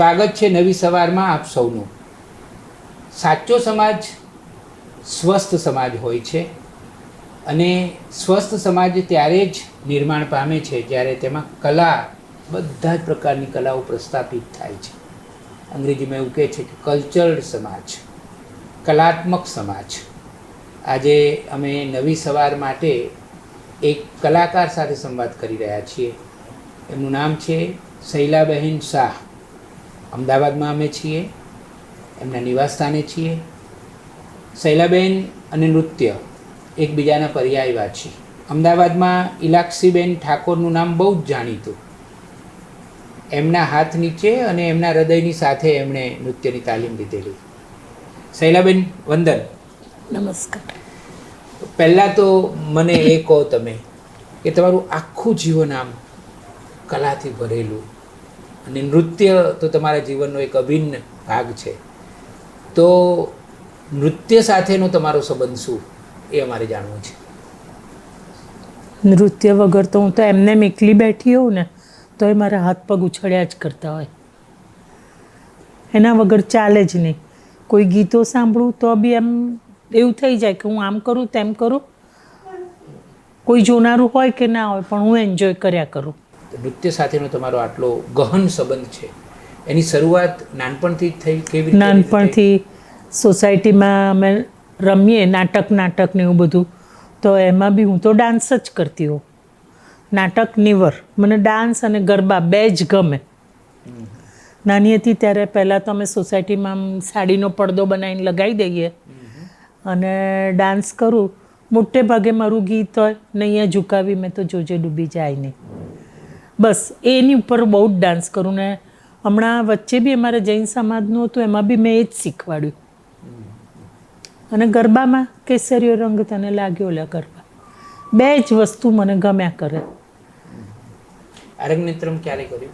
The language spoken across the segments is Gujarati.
સ્વાગત છે નવી સવારમાં આપ સૌનું. સાચો સમાજ સ્વસ્થ સમાજ હોય છે અને સ્વસ્થ સમાજ ત્યારે જ નિર્માણ પામે છે જ્યારે તેમાં કલા, બધા જ પ્રકારની કલાઓ પ્રસ્થાપિત થાય છે. અંગ્રેજીમાં એવું કહે છે કે કલ્ચર્ડ સમાજ, કલાત્મક સમાજ. આજે અમે નવી સવાર માટે એક કલાકાર સાથે સંવાદ કરી રહ્યા છીએ. એમનું નામ છે શૈલાબહેન શાહ. અમદાવાદમાં અમે છીએ એમના નિવાસસ્થાને છીએ. શૈલાબેન અને નૃત્ય એકબીજાના પર્યાયવા છે. અમદાવાદમાં ઇલાક્ષીબેન ઠાકોરનું નામ બહુ જ જાણીતું. એમના હાથ નીચે અને એમના હૃદયની સાથે એમણે નૃત્યની તાલીમ લીધેલી. શૈલાબેન વંદન. નમસ્કાર. પહેલાં તો મને એ કહો તમે કે તમારું આખું જીવન આમ કલાથી ભરેલું અને નૃત્ય તો તમારા જીવનનો એક અભિન્ન ભાગ છે. તો નૃત્ય સાથેનો તમારો સંબંધ શું? એ અમારે જાણવું છે. નૃત્ય વગર તો હું તો એમને એમ એકલી બેઠી હોઉં ને તો એ મારા હાથ પગ ઉછળ્યા જ કરતા હોય. એના વગર ચાલે જ નહીં. કોઈ ગીતો સાંભળું તો બી એમ એવું થઈ જાય કે હું આમ કરું તેમ કરું. કોઈ જોનારું હોય કે ના હોય, પણ હું એન્જોય કર્યા કરું. નૃત્ય સાથેનો તમારો આટલો ગહન સંબંધ છે, એની શરૂઆત નાનપણથી જ થઈ, કેવી નાનપણથી સોસાયટીમાં અમે રમીએ, નાટક નાટક ને એવું બધું, તો એમાં બી હું તો ડાન્સ જ કરતી હોઉં. નાટક નિવર, મને ડાન્સ અને ગરબા બે જ ગમે. નાની હતી ત્યારે પહેલાં તો અમે સોસાયટીમાં સાડીનો પડદો બનાવીને લગાવી દઈએ. અને ડાન્સ કરું. મોટે ભાગે મારું ગીત હોય ને ઝુકાવી મેં તો જોજે ડૂબી જાય નહીં. બસ એની ઉપર બહુ જ ડાન્સ કરું ને. હમણાં વચ્ચે બી અમારે જૈન સમાજનું હતું એમાં બી મેં એ જ શીખવાડ્યું. અને ગરબામાં કેસરીયો રંગ તને લાગ્યો લે ગરબા. બે જ વસ્તુ મને ગમ્યા કરે. અરંગમિત્રમ ક્યારે કર્યું?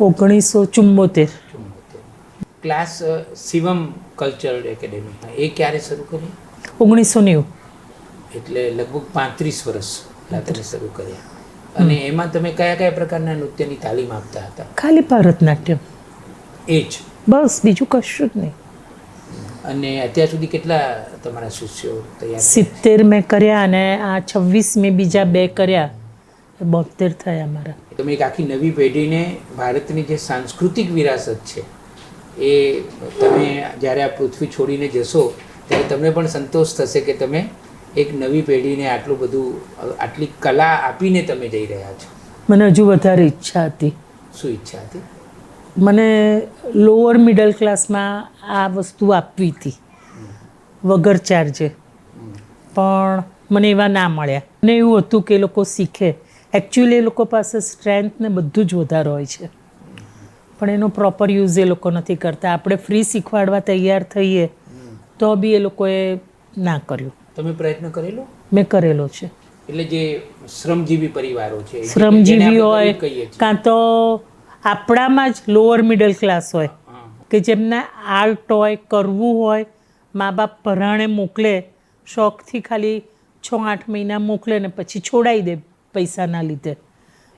ઓગણીસો ચુમ્મોતેર ક્લાસ શિવમ કલ્ચરલ એકેડેમી એ ક્યારે શરૂ કર્યું? ઓગણીસો નેવું. એટલે લગભગ પાંત્રીસ વર્ષ રાત્રે શરૂ કર્યા. અને એમાં તમે કયા કયા પ્રકારના નૃત્યની તાલીમ આપતા હતા? ખાલી ભરતનાટ્યમ. એ જ. બસ બીજું કશું જ નહીં. અને અત્યાર સુધી કેટલા તમારા શિષ્યો તૈયાર સિત્તેર મેં કર્યા અને આ છવ્વીસ મેં બીજા બે કર્યા. બોતેર થયા મારા. તમે એક આખી નવી પેઢીને ભારતની જે સાંસ્કૃતિક વિરાસત છે એ તમે જ્યારે આ પૃથ્વી છોડીને જશો ત્યારે તમને પણ સંતોષ થશે કે તમે એક નવી પેઢીને આટલું બધું આટલી કલા આપીને તમે જઈ રહ્યા છો. મને હજુ વધારે ઈચ્છા હતી. શું ઈચ્છા હતી? મને લોઅર મિડલ ક્લાસમાં આ વસ્તુ આપવી હતી. વગર ચાર્જે પણ મને એવા ના મળ્યા. મને એવું હતું કે એ લોકો શીખે. એકચ્યુઅલી એ લોકો પાસે સ્ટ્રેન્થ ને બધું જ વધારે હોય છે. પણ એનો પ્રોપર યુઝ એ લોકો નથી કરતા. આપણે ફ્રી શીખવાડવા તૈયાર થઈએ તો બી એ લોકોએ ના કર્યું. તમે પ્રયત્ન કરેલો? મેં કરેલો છે. એટલે જે શ્રમજીવી પરિવારો છે શ્રમજીવી હોય. કાં તો આપણામાં જ લોઅર મિડલ ક્લાસ હોય કે જેમને આર્ટ હોય કરવું હોય મા બાપ પરાણે મોકલે શોખથી ખાલી છ આઠ મહિના મોકલે ને પછી છોડાવી દે પૈસાના લીધે.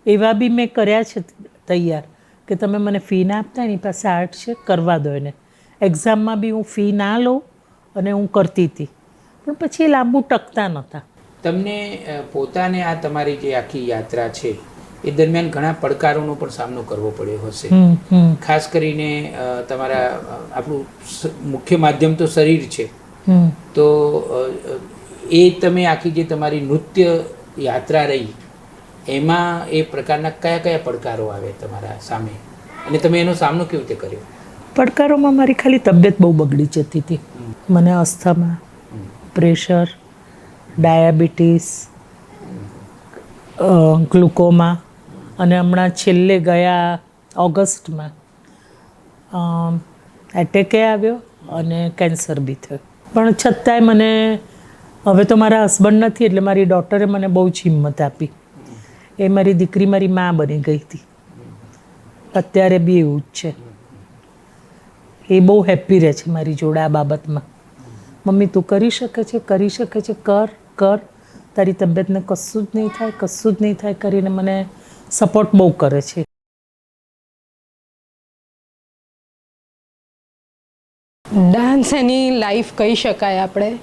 એવા બી મેં કર્યા છે તૈયાર કે તમે મને ફી ના આપતા એની પાસે આર્ટ છે કરવા દો એને. એક્ઝામમાં બી હું ફી ના લઉં અને હું કરતી હતી. પણ પછી લાંબુ ટકતા નહોતા. તમને પોતાને આ તમારી જે આખી યાત્રા છે એ દરમિયાન ઘણા પડકારોનો પણ સામનો કરવો પડ્યો હશે. ખાસ કરીને તમારા આપણું મુખ્ય માધ્યમ તો શરીર છે. તો એ તમે આખી જે તમારી નૃત્ય યાત્રા રહી એમાં એ પ્રકારના કયા કયા પડકારો આવે તમારા સામે? અને તમે એનો સામનો કેવી રીતે કર્યો? પડકારોમાં મારી ખાલી તબિયત બહુ બગડી જતી હતી. મને અસ્થમા પ્રેશર, ડાયાબિટીસ ગ્લુકોમા અને હમણાં છેલ્લે ગયા ઓગસ્ટમાં એટેકે આવ્યો અને કેન્સર બી થયો. પણ છતાંય મને હવે તો મારા હસબન્ડ નથી એટલે મારી ડૉક્ટરે મને બહુ જ હિંમત આપી. એ મારી દીકરી મારી મા બની ગઈ હતી. અત્યારે બી એવું જ છે. એ બહુ હેપી રહે છે મારી જોડે આ બાબતમાં. મમ્મી, તું કરી શકે છે, કરી શકે છે, કર કર. તારી તબિયતને કશું જ નહીં થાય, કશું જ નહીં થાય કરીને મને સપોર્ટ બહુ કરે છે. ડાન્સ એની લાઈફ કહી શકાય આપણે.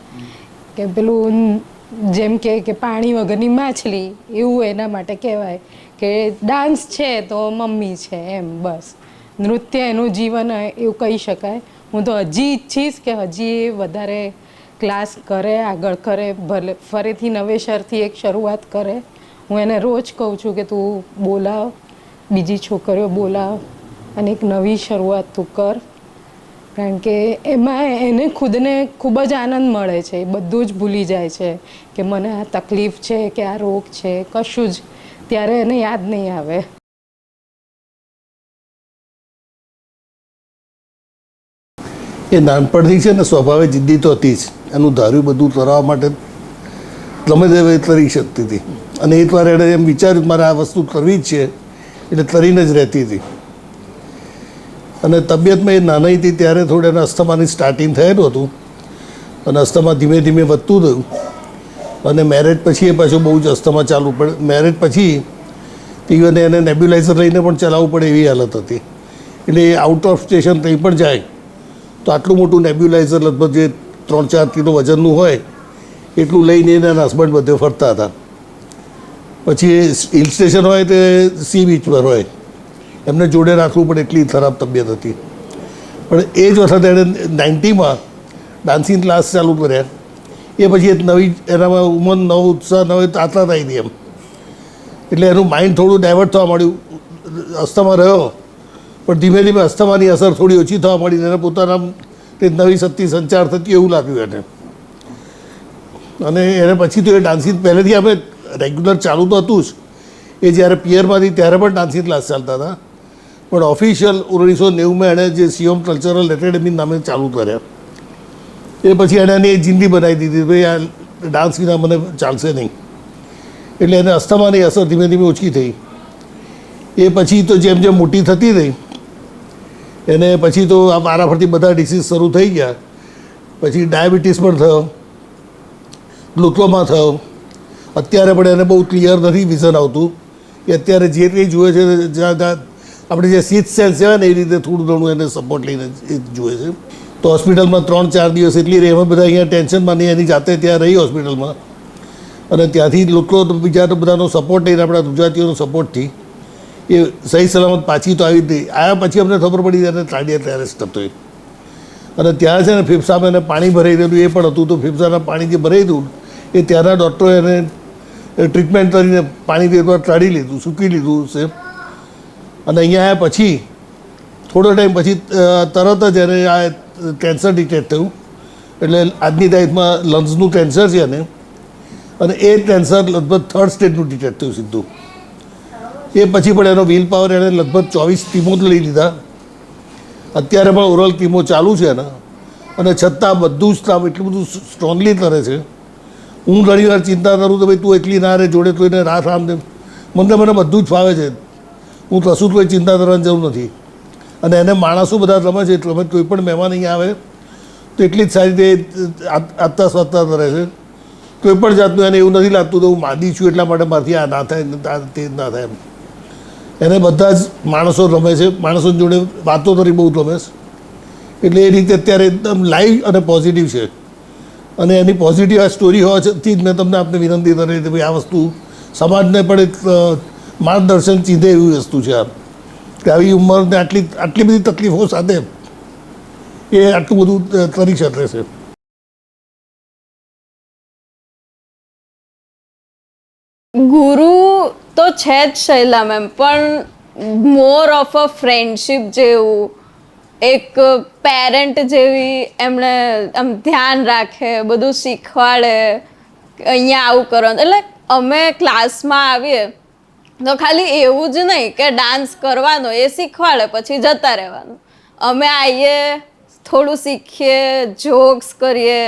કે પેલું જેમ કે કે પાણી વગરની માછલી, એવું એના માટે કહેવાય. કે ડાન્સ છે તો મમ્મી છે એમ, બસ. નૃત્ય એનું જીવન, એવું કહી શકાય. હું તો હજી ઈચ્છીશ કે હજી એ વધારે ક્લાસ કરે, આગળ કરે, ભલે ફરીથી નવેસરથી એક શરૂઆત કરે. હું એને રોજ કહું છું કે તું બોલાવ, બીજી છોકરીઓ બોલાવ અને એક નવી શરૂઆત તું કર. કારણ કે એમાં એને ખુદને ખૂબ જ આનંદ મળે છે. એ બધું જ ભૂલી જાય છે કે મને આ તકલીફ છે, કે આ રોગ છે, કશું જ. ત્યારે એને યાદ નહીં આવે. એ નાનપણથી છે ને સ્વભાવે જિદ્દી તો હતી જ. એનું ધાર્યું બધું તરાવવા માટે ગમે તે તરી શકતી હતી. અને એકવાર એણે એમ વિચાર્યું મારે આ વસ્તુ કરવી જ છે, એટલે તરીને જ રહેતી હતી. અને તબિયતમાં એ નાની હતી ત્યારે થોડે એને અસ્થમાની સ્ટાર્ટિંગ થયેલું હતું. અને અસ્થમા ધીમે ધીમે વધતું ગયું. અને મેરેજ પછી એ પાછું બહુ જ અસ્થમા ચાલુ પડે. મેરેજ પછી ઇવન એને નેબ્યુલાઇઝર લઈને પણ ચલાવવું પડે એવી હાલત હતી. એટલે એ આઉટ ઓફ સ્ટેશન કંઈ પણ જાય. તો આટલું મોટું નેબ્યુલાઇઝર લગભગ જે ત્રણ ચાર કિલો વજનનું હોય, એટલું લઈને એના હસબન્ડ બધે ફરતા હતા. પછી હિલ સ્ટેશન હોય તે સી બીચ પર હોય, એમને જોડે રાખવું પડે એટલી ખરાબ તબિયત હતી. પણ એ જ વખતે એણે નાઇન્ટીમાં ડાન્સિંગ ક્લાસ ચાલુ કર્યા. એ પછી એક નવી, એનામાં ઉંમર નવો ઉત્સાહ, નવો તાતા થઈ હતી એમ. એટલે એનું માઇન્ડ થોડું ડાયવર્ટ થવા માંડ્યું. રસ્તામાં રહ્યો. પણ ધીમે ધીમે અસ્થમાની અસર થોડી ઓછી થવા માંડી અને પોતાના તે નવી શક્તિ સંચાર થતી એવું લાગ્યું એને. અને એને પછી તો એ ડાન્સિંગ પહેલેથી અમે રેગ્યુલર ચાલુ તો હતું જ. એ જ્યારે પિયરમાંથી ત્યારે પણ ડાન્સિંગ ક્લાસ ચાલતા હતા. પણ ઓફિશિયલ ઓગણીસો નેવુંમાં એણે જે સીઓમ કલ્ચરલ એકેડેમી નામે ચાલુ કર્યા. એ પછી એણે એની જિંદગી બનાવી દીધી, ભાઈ આ ડાન્સ વિના મને ચાલશે નહીં. એટલે એને અસ્થમાની અસર ધીમે ધીમે ઓછી થઈ. એ પછી તો જેમ જેમ મોટી થતી રહી એને પછી તો આ વારાફરતી બધા ડિસીઝ શરૂ થઈ ગયા. પછી ડાયાબિટીસ પણ થયો ગ્લુકોમા થયો. અત્યારે પણ એને બહુ ક્લિયર નથી વિઝન આવતું. કે અત્યારે જે કંઈ જુએ છે આપણે જે સીથ સેન્સ છે ને એ રીતે થોડું ઘણું એને સપોર્ટ લઈને જુએ છે. તો હોસ્પિટલમાં ત્રણ ચાર દિવસ એટલી રહી બધા અહીંયા ટેન્શનમાં નહીં, એની જાતે ત્યાં રહી હોસ્પિટલમાં અને ત્યાંથી લોકો બીજા તો બધાનો સપોર્ટ લઈને આપણા ગુજરાતીઓનો સપોર્ટથી એ સહી સલામત પાછી તો આવી હતી. આવ્યા પછી અમને ખબર પડી ત્યારે કાર્ડિયક ત્યારે હતો એ. અને ત્યાં છે ને ફેફસામાં એને પાણી ભરાઈ દેલું એ પણ હતું. તો ફેફસાના પાણી જે ભરાઈ દઉં એ ત્યાંના ડૉક્ટરો એને ટ્રીટમેન્ટ કરીને પાણી એકવાર ટાળી લીધું, સૂકી લીધું છે. અને અહીંયા આવ્યા પછી, થોડો ટાઈમ પછી તરત જ એને આ કેન્સર ડિટેક્ટ થયું. એટલે આજની તારીખમાં લંગ્સનું કેન્સર છે એને. અને એ કેન્સર લગભગ થર્ડ સ્ટેજનું ડિટેક્ટ થયું સીધું. એ પછી પણ એનો વિલ પાવર એણે લગભગ ચોવીસ ટીમો જ લઈ લીધા. અત્યારે પણ ઓરલ ટીમો ચાલુ છે એના. અને છતાં બધું જ કામ એટલું બધું સ્ટ્રોંગલી કરે છે. હું ઘણી વાર ચિંતા કરું તો ભાઈ તું એટલી ના રે, જોડે તું એને રાસ આમ તેમ મને મને બધું જ ફાવે છે. હું કશું કોઈ ચિંતા કરવાની જરૂર નથી. અને એને માણસો બધા રમે છે, એટલે કોઈ પણ મહેમાન અહીંયા આવે, તો એટલી જ સારી રીતે આત્તા સ્વાત્તા કરે છે. કોઈ પણ જાતનું એને એવું નથી લાગતું તો હું માદી છું એટલા માટે મારાથી આ ના થાય તે ના થાય એમ. એને બધા જ માણસો રમે છે. માણસો જોડે વાતો કરી બહુ રમે છે. એટલે એ રીતે અત્યારે એકદમ લાઈવ અને પોઝિટિવ છે. અને એની પોઝિટિવ આ સ્ટોરી હોવાથી જ મેં તમને આપને વિનંતી કરી કે ભાઈ આ વસ્તુ સમાજને પણ એક માર્ગદર્શન ચીધે એવી વસ્તુ છે આ. કે આવી ઉંમરને આટલી આટલી બધી તકલીફો સાથે એ આટલું બધું કરી શકે છે. ગુરુ તો છે જ શૈલા મેમ, પણ મોર ઓફ અ ફ્રેન્ડશિપ જેવું, એક પેરેન્ટ જેવી એમણે આમ ધ્યાન રાખે, બધું શીખવાડે, અહીંયા આવું કરવાનું. એટલે અમે ક્લાસમાં આવીએ, તો ખાલી એવું જ નહીં કે ડાન્સ કરવાનો, એ શીખવાડે, પછી જતા રહેવાનું. અમે આવીએ થોડું શીખીએ જોક્સ કરીએ,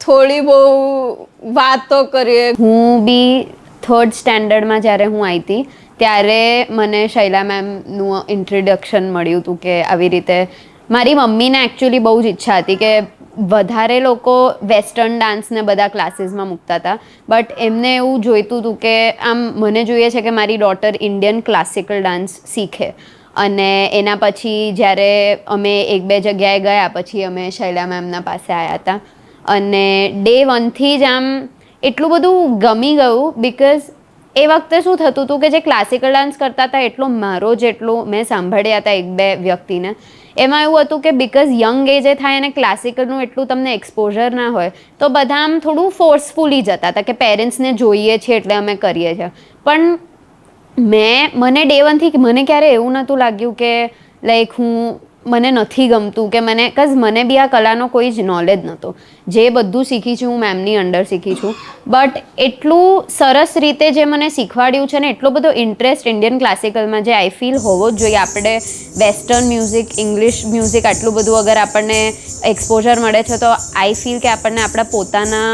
થોડી બહુ વાતો કરીએ. હું બી થર્ડ સ્ટેન્ડર્ડમાં જ્યારે હું આવી હતી ત્યારે મને શૈલા મેમનું ઇન્ટ્રોડક્શન મળ્યું હતું કે આવી રીતે મારી મમ્મીને એકચ્યુઅલી બહુ જ ઈચ્છા હતી કે વધારે લોકો વેસ્ટર્ન ડાન્સને બધા ક્લાસીસમાં મૂકતા હતા. બટ એમને એવું જોઈતું હતું કે આમ મને જોઈએ છે કે મારી ડોટર ઇન્ડિયન ક્લાસિકલ ડાન્સ શીખે. અને એના પછી જ્યારે અમે એક બે જગ્યાએ ગયા, પછી અમે શૈલા મેમના પાસે આવ્યા હતા. અને ડે વનથી જ આમ એટલું બધું ગમી ગયું બિકોઝ એ વખતે શું થતું હતું કે જે ક્લાસિકલ ડાન્સ કરતા હતા, એટલો મારો જેટલો મેં સાંભળ્યા હતા એક બે વ્યક્તિને, એમાં એવું હતું કે બિકોઝ યંગ એજે થાય અને ક્લાસિકલનું એટલું તમને એક્સપોઝર ના હોય, તો બધા આમ થોડું ફોર્સફુલી જતા હતા કે પેરેન્ટ્સને જોઈએ છીએ એટલે અમે કરીએ છીએ. પણ મેં, મને ડે વનથી મને ક્યારે એવું નહોતું લાગ્યું કે લાઈક હું મને નથી ગમતું કે મને કઝ મને બી આ કલાનો કોઈ જ નોલેજ નહોતો. જે બધું શીખી છું હું મેમની અંડર શીખી છું. બટ એટલું સરસ રીતે જે મને શીખવાડ્યું છે ને, એટલો બધો ઇન્ટરેસ્ટ ઇન્ડિયન ક્લાસિકલમાં જે આઈ ફીલ હોવો જ જોઈએ. આપણે વેસ્ટર્ન મ્યુઝિક ઇંગ્લિશ મ્યુઝિક આટલું બધું અગર આપણને એક્સપોઝર મળે છે, તો આઈ ફીલ કે આપણને આપણા પોતાના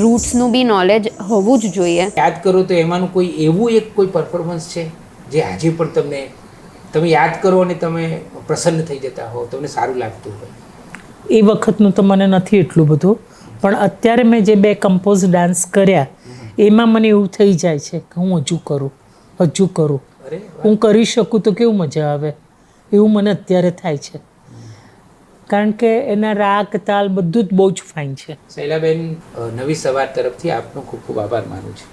રૂટ્સનું બી નોલેજ હોવું જ જોઈએ. યાદ કરો તો એમાંનું કોઈ એવું એક કોઈ પરફોર્મન્સ છે, જે આજે પણ તમને તમે યાદ કરો અને તમે પ્રસન્ન થઈ જતા હો તમને સારું લાગતું હોય. એ વખતનું તો મને નથી એટલું બધું પણ અત્યારે મેં જે બે કમ્પોઝ ડાન્સ કર્યા એમાં મને એવું થઈ જાય છે કે હું હજુ કરું હજુ કરું. હું કરી શકું તો કેવું મજા આવે? એવું મને અત્યારે થાય છે. કારણ કે એના રાગ તાલ બધું જ બહુ જ ફાઇન છે. શૈલાબેન નવી સવાર તરફથી આપનો ખૂબ ખૂબ આભાર માનું છું.